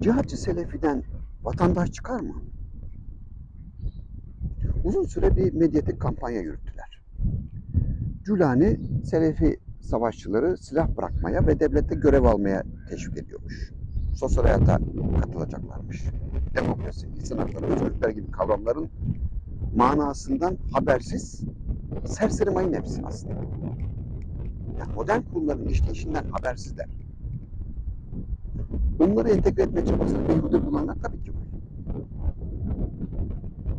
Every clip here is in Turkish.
Cihatçı Selefi'den vatandaş çıkar mı? Uzun süre bir medyatik kampanya yürüttüler. Cülani Selefi savaşçıları silah bırakmaya ve devlette görev almaya teşvik ediyormuş. Sosyal hayata katılacaklarmış. Demokrasi, insan hakları, özgürlükler gibi kavramların manasından habersiz serseri mayın hepsi aslında. Yani modern kurumların işleyişinden habersizler. Onları entegre etme çabasını mevcuda bulanlar tabii ki var.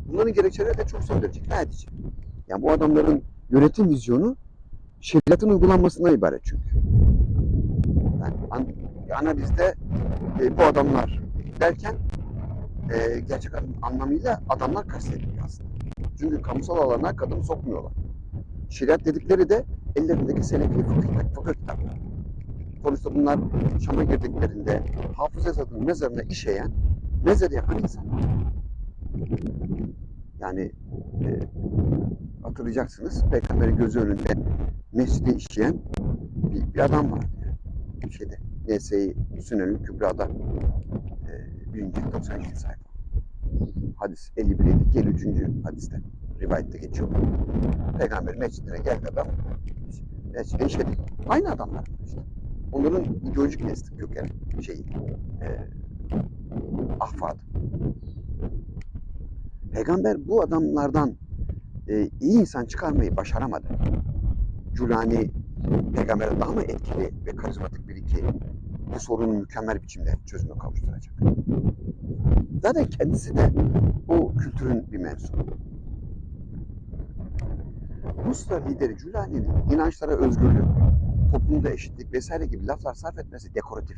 Bunların gerekçeleri de çok son derece ikna edici. Yani bu adamların yönetim vizyonu şeriatın uygulanmasından ibaret çünkü. Yani an, analizde e, bu adamlar derken e, gerçek anlamıyla adamlar kastediliyor aslında. Çünkü kamusal alana kadın sokmuyorlar. Şeriat dedikleri de ellerindeki Selefi fıkıh, fıkıh kitapları. Sonuçta bunlar Şam'a girdiklerinde Hafız Esad'ın mezarına işeyen, mezarı yakan insanlar. Yani e, hatırlayacaksınız Peygamberin gözü önünde mescide işleyen bir, bir adam vardı. Yani. Şeyde, Nese-i Sünenül Kübra'da e, 1. 92 sayfa. Hadis 51 53. hadiste rivayette geçiyor. Peygamber mescidine geldi adam mescide işledi. Aynı adamlar işte. Onların ideolojik nesli köken şeyi e, ahfadı. Peygamber bu adamlardan e, iyi insan çıkarmayı başaramadı. Culani peygambere daha mı etkili ve karizmatik biri ki bu sorunu mükemmel biçimde çözüme kavuşturacak? Zaten kendisi de o kültürün bir mensubu. Ruslar lideri Culani'nin inançlara özgürlük, toplumda eşitlik vesaire gibi laflar sarf etmesi dekoratif.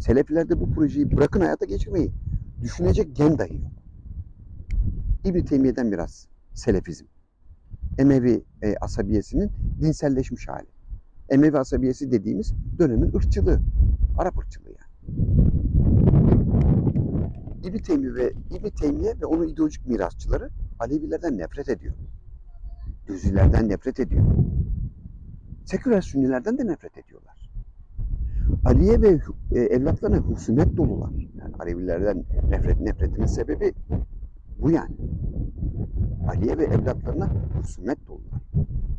Selefilerde bu projeyi bırakın hayata geçirmeyi düşünecek gen dahi yok. İbn Teymiye'den biraz Selefizm. Emevi e, asabiyesinin dinselleşmiş hali. Emevi asabiyesi dediğimiz dönemin ırkçılığı. Arap ırkçılığı yani. İbn Teymiye ve İbn Teymiye ve onun ideolojik mirasçıları Alevilerden nefret ediyor. Düzülerden nefret ediyor. Seküler Sünnilerden de nefret ediyorlar. Aliye ve e, evlatlarına husumet dolular. Yani Alevilerden nefret nefretinin sebebi bu yani. Aliye ve evlatlarına husumet dolular.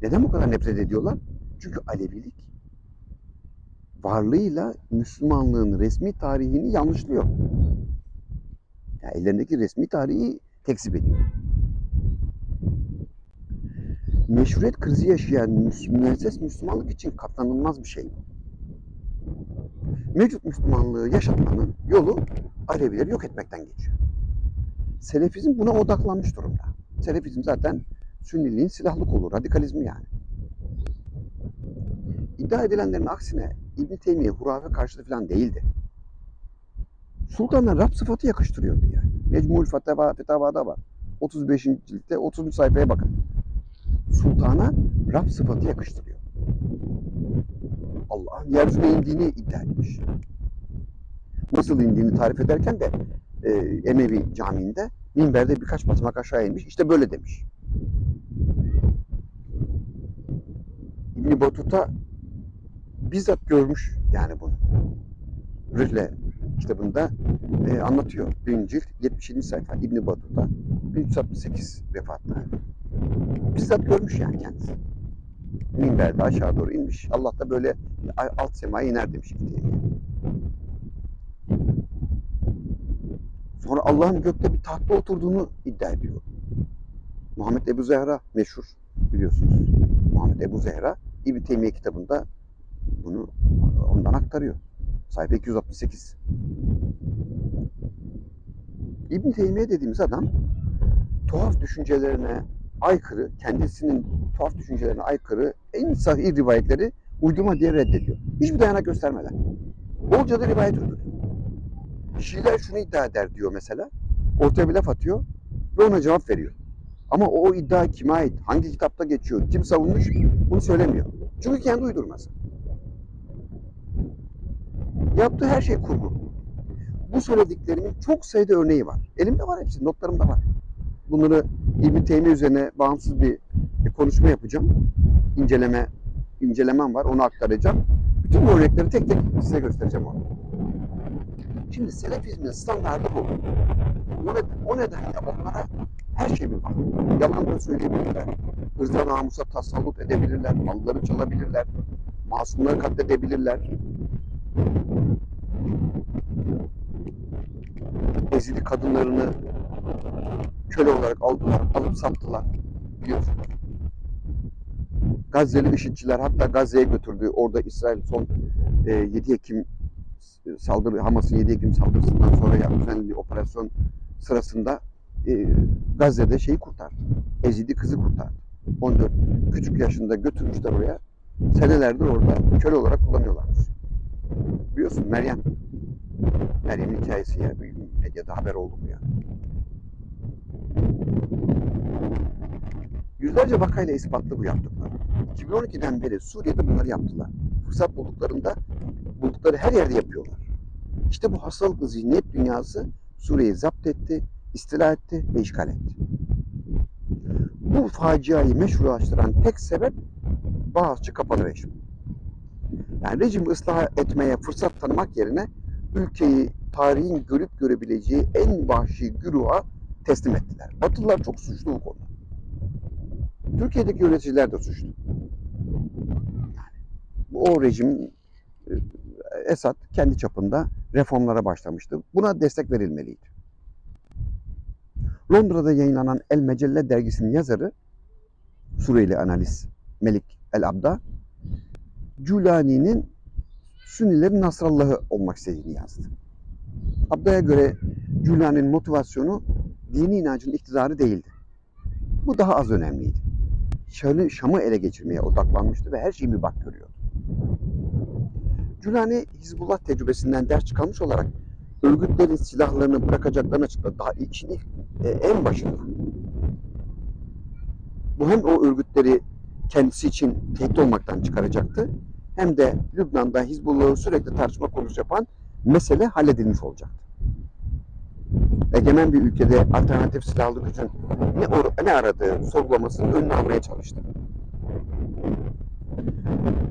Neden bu kadar nefret ediyorlar? Çünkü Alevilik varlığıyla Müslümanlığın resmi tarihini yanlışlıyor. Yani ellerindeki resmi tarihi tekzip ediyor. Meşruiyet krizi yaşayan müesses Müslümanlık için katlanılmaz bir şey bu. Mevcut Müslümanlığı yaşatmanın yolu Alevileri yok etmekten geçiyor. Selefizm buna odaklanmış durumda. Selefizm zaten Sünniliğin silahlı kolu, radikalizmi yani. İddia edilenlerin aksine İbn Teymiye hurafe karşıtı falan değildi. Sultanlar Rab sıfatı yakıştırıyordu yani. Mecmul Fetava, Fetava'da var. 35. ciltte 30. sayfaya bakın. Sultana Rab sıfatı yakıştırıyor. Allah'ın yeryüzüne indiğini iddia etmiş. Nasıl indiğini tarif ederken de e, Emevi Camii'nde minberde birkaç basamak aşağı inmiş. İşte böyle demiş. İbn Batuta bizzat görmüş yani bunu. Rühle kitabında e, anlatıyor. Birinci cilt 77. sayfa İbn Batuta 1368 vefatlı. Bizzat görmüş yani kendisi. Minberde aşağı doğru inmiş. Allah da böyle alt semaya iner demiş Teymiye. Sonra Allah'ın gökte bir tahtta oturduğunu iddia ediyor. Muhammed Ebu Zehra meşhur biliyorsunuz. Muhammed Ebu Zehra İbn Teymiye kitabında bunu ondan aktarıyor. Sayfa 268. İbn Teymiye dediğimiz adam tuhaf düşüncelerine aykırı, kendisinin tuhaf düşüncelerine aykırı en sahih rivayetleri uydurma diye reddediyor. Hiçbir dayanak göstermeden. Bolca da rivayet uyduruyor. Şiiler şunu iddia eder diyor mesela. Ortaya bir laf atıyor ve ona cevap veriyor. Ama o iddia kime ait, hangi kitapta geçiyor, kim savunmuş bunu söylemiyor. Çünkü kendi uydurması. Yaptığı her şey kurgu. Bu söylediklerimin çok sayıda örneği var. Elimde var hepsi, notlarımda var. Bunları İbn Teymiye üzerine bağımsız bir, bir konuşma yapacağım. İnceleme, incelemem var, onu aktaracağım. Bütün bu örnekleri tek tek size göstereceğim onu. Şimdi Selefizmin standardı bu. O, o nedenle onlara her şey mi var? Yalan da söyleyebilirler. Hırza namusa tasallut edebilirler. Malları çalabilirler. Masumları katledebilirler. Ezili kadınlarını köle olarak aldılar, alıp sattılar. Biliyorsunuz. Gazze'li IŞİD'ciler hatta Gazze'ye götürdü. Orada İsrail son e, 7 Ekim saldırı, Hamas'ın 7 Ekim saldırısından sonra düzenlediği operasyon sırasında e, Gazze'de şeyi kurtardı. Ezidi kızı kurtardı. 14 küçük yaşında götürmüşler oraya. Senelerdir orada köle olarak kullanıyorlarmış. Biliyorsun Meryem. Meryem'in hikayesi ya. Medyada haber oldu mu ya. Yüzlerce vakayla ispatlı bu yaptıkları. 2012'den beri Suriye'de bunları yaptılar. Fırsat bulduklarında buldukları her yerde yapıyorlar. İşte bu hastalıklı zihniyet dünyası Suriye'yi zapt etti, istila etti ve işgal etti. Bu faciayı meşrulaştıran tek sebep Boğaziçi kapalı rejim. Yani rejimi ıslah etmeye fırsat tanımak yerine ülkeyi tarihin görüp görebileceği en vahşi güruha teslim ettiler. Batılılar çok suçlu bu konuda. Türkiye'deki yöneticiler de suçlu. Bu o rejim e, Esad kendi çapında reformlara başlamıştı. Buna destek verilmeliydi. Londra'da yayınlanan El Mecelle dergisinin yazarı Suriyeli analist Melik El Abda Culani'nin Sünnilerin Nasrallahı olmak istediğini yazdı. Abda'ya göre Culani'nin motivasyonu dini inancın iktidarı değildi. Bu daha az önemliydi. Şam'ı, ele geçirmeye odaklanmıştı ve her şeyi mübah görüyordu. Culani Hizbullah tecrübesinden ders çıkarmış olarak örgütlerin silahlarını bırakacaklarını açıkladı. Daha işin ilk, e, en başında. Bu hem o örgütleri kendisi için tehdit olmaktan çıkaracaktı hem de Lübnan'da Hizbullah'ı sürekli tartışma konusu yapan mesele halledilmiş olacaktı. Egemen bir ülkede alternatif silahlı gücün ne, or- ne aradığı sorgulamasının önünü almaya çalıştı.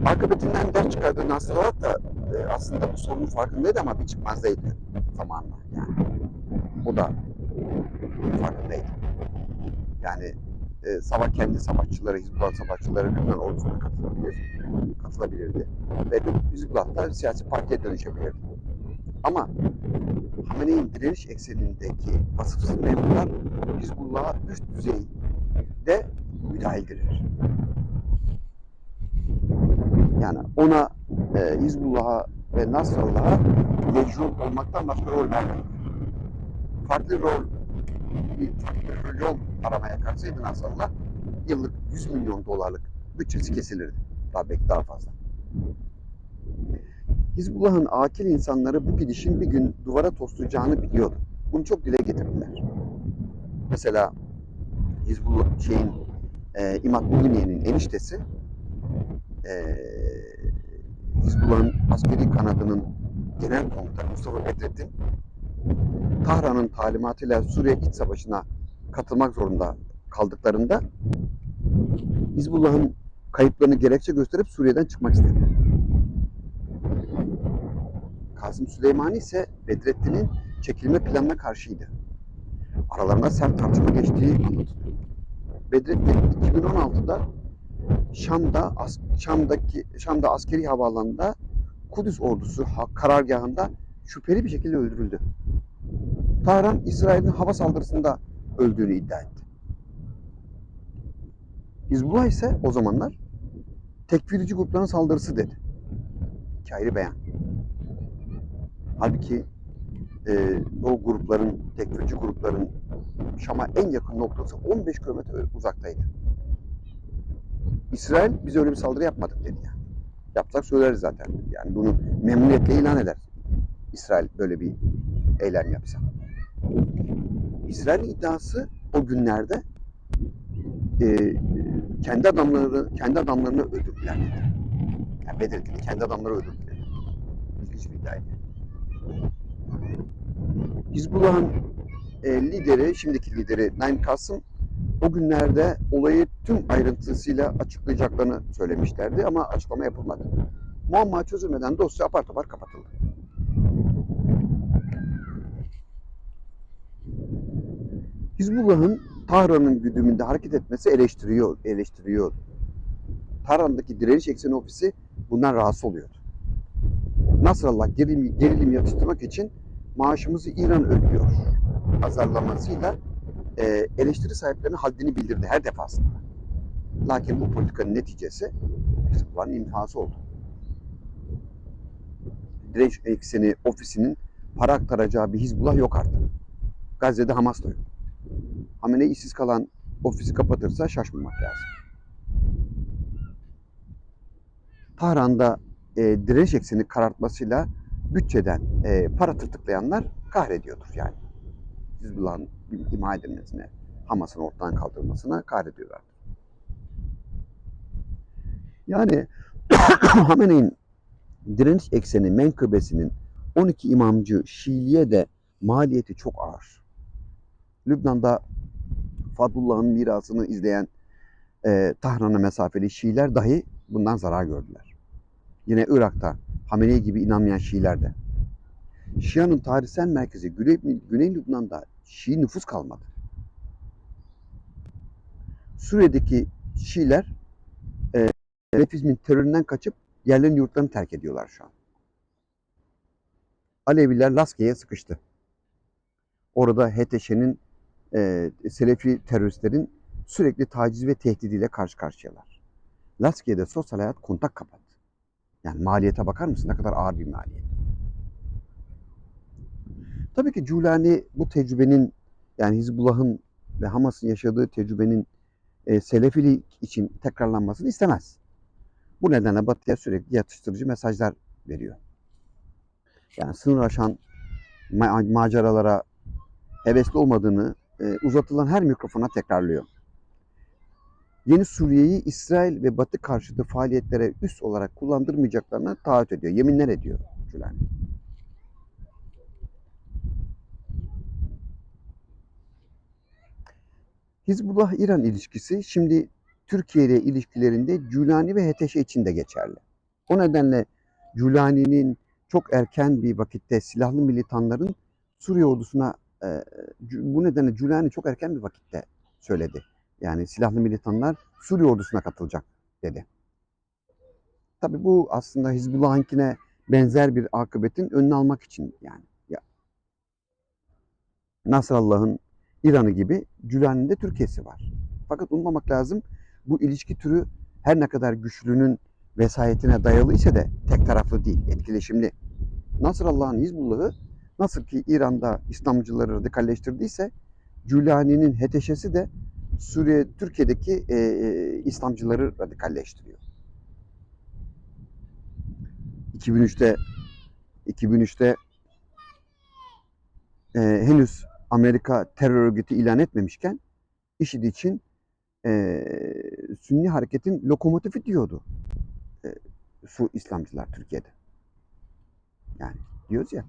Akıbetinden ders çıkardığı Nasrallah da e, aslında bu sorunun farkındaydı ama bir çıkmazdaydı zamanla. Yani bu da farkındaydı. Yani e, sabah kendi savaşçıları, Hizbullah savaşçıları Lübnan ordusuna katılabilir, katılabilirdi. Ve Hizbullah da siyasi partiye dönüşebilirdi. Ama Hamene'nin direniş eksenindeki vasıfsız memurlar Hizbullah'a üst düzeyde müdahildiler. Yani ona e, Hizbullah'a ve Nasrallah'a lejyon olmaktan başka rol vermedi. Farklı rol, bir farklı bir yol aramaya kalksaydı Nasrallah yıllık 100 milyon dolarlık bütçesi kesilirdi. Daha belki daha fazla. Hizbullah'ın akil insanları bu gidişin bir gün duvara toslayacağını biliyordu. Bunu çok dile getirdiler. Mesela Hizbullah şeyin e, İmad Mühniye'nin eniştesi e, Hizbullah'ın askeri kanadının genel komutanı Mustafa Bedrettin Tahran'ın talimatıyla Suriye İç Savaşı'na katılmak zorunda kaldıklarında Hizbullah'ın kayıplarını gerekçe gösterip Suriye'den çıkmak istedi. Kasım Süleymani ise Bedrettin'in çekilme planına karşıydı. Aralarında sert tartışma geçtiği anlatılıyor. Bedrettin 2016'da Şam'da as- Şam'daki Şam'da askeri havaalanında Kudüs ordusu karargahında şüpheli bir şekilde öldürüldü. Tahran İsrail'in hava saldırısında öldüğünü iddia etti. Hizbullah ise o zamanlar tekfirci grupların saldırısı dedi. Ayrı beyan. Halbuki e, o grupların, tekfirci grupların Şam'a en yakın noktası 15 kilometre uzaktaydı. İsrail biz öyle bir saldırı yapmadık dedi yani. Yapsak söyleriz zaten. Yani bunu memnuniyetle ilan eder. İsrail böyle bir eylem yapsa. İsrail'in iddiası o günlerde e, kendi adamları kendi adamlarını öldürdüler dedi. Yani Bedir'deki kendi adamları öldürdüler. İlginç bir iddiaydı. Hizbullah'ın e, lideri, şimdiki lideri Naim Kasım o günlerde olayı tüm ayrıntısıyla açıklayacaklarını söylemişlerdi ama açıklama yapılmadı. Muamma çözülmeden dosya apar topar kapatıldı. Hizbullah'ın Tahran'ın güdümünde hareket etmesi eleştiriyor, eleştiriyordu. Tahran'daki direniş ekseni ofisi bundan rahatsız oluyordu. Nasrallah gerilim, gerilim yatıştırmak için maaşımızı İran ödüyor azarlamasıyla e, eleştiri sahiplerine haddini bildirdi her defasında. Lakin bu politikanın neticesi Hizbullah'ın imhası oldu. Direnç ekseni ofisinin para aktaracağı bir Hizbullah yok artık. Gazze'de Hamas da yok. Hamenei işsiz kalan ofisi kapatırsa şaşmamak lazım. Tahran'da e, direnç ekseni karartmasıyla bütçeden e, para tırtıklayanlar kahrediyordur yani. Hizbullah'ın imha edilmesine, Hamas'ın ortadan kaldırılmasına kahrediyorlar. Yani Hamene'in direniş ekseni menkıbesinin 12 imamcı Şiiliğe de maliyeti çok ağır. Lübnan'da Fadlullah'ın mirasını izleyen e, Tahran'a mesafeli Şiiler dahi bundan zarar gördüler. Yine Irak'ta Hamenei gibi inanmayan Şiiler de. Şia'nın tarihsel merkezi Güney, Güney Lübnan'da Şii nüfus kalmadı. Suriye'deki Şiiler e, Refizmin teröründen kaçıp yerlerini yurtlarını terk ediyorlar şu an. Aleviler Laskiye'ye sıkıştı. Orada HTŞ'nin e, Selefi teröristlerin sürekli taciz ve tehdidiyle karşı karşıyalar. Laskiye'de sosyal hayat kontak kapattı. Yani maliyete bakar mısın? Ne kadar ağır bir maliyet. Tabii ki Culani bu tecrübenin yani Hizbullah'ın ve Hamas'ın yaşadığı tecrübenin e, Selefilik için tekrarlanmasını istemez. Bu nedenle Batı'ya sürekli yatıştırıcı mesajlar veriyor. Yani sınır aşan ma- maceralara hevesli olmadığını e, uzatılan her mikrofona tekrarlıyor. Yeni Suriye'yi İsrail ve Batı karşıtı faaliyetlere üst olarak kullandırmayacaklarına taahhüt ediyor. Yeminler ediyor Gülani. Hizbullah-İran ilişkisi şimdi Türkiye ile ilişkilerinde Gülani ve HTŞ için de geçerli. O nedenle Gülani'nin çok erken bir vakitte silahlı militanların Suriye ordusuna e, bu nedenle Gülani çok erken bir vakitte söyledi. Yani silahlı militanlar Suriye ordusuna katılacak dedi. Tabi bu aslında Hizbullah'ınkine benzer bir akıbetin önünü almak için yani. Ya. Nasrallah'ın İran'ı gibi Gülani'nin de Türkiye'si var. Fakat unutmamak lazım bu ilişki türü her ne kadar güçlünün vesayetine dayalı ise de tek taraflı değil, etkileşimli. Nasrallah'ın Hizbullah'ı nasıl ki İran'da İslamcıları radikalleştirdiyse Gülani'nin HTŞ'si de Suriye, Türkiye'deki e, e, İslamcıları radikalleştiriyor. 2003'te 2003'te e, henüz Amerika terör örgütü ilan etmemişken IŞİD için e, Sünni hareketin lokomotifi diyordu e, su İslamcılar Türkiye'de. Yani diyoruz ya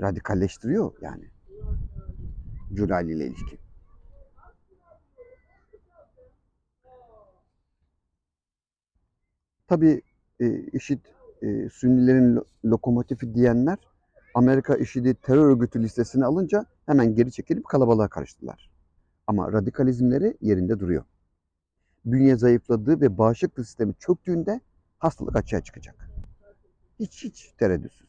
radikalleştiriyor yani Cülali ile ilişki. Tabii e, IŞİD e, Sünnilerin lo- lokomotifi diyenler Amerika IŞİD'i terör örgütü listesine alınca hemen geri çekilip kalabalığa karıştılar. Ama radikalizmleri yerinde duruyor. Bünye zayıfladığı ve bağışıklık sistemi çöktüğünde hastalık açığa çıkacak. Hiç hiç tereddütsüz.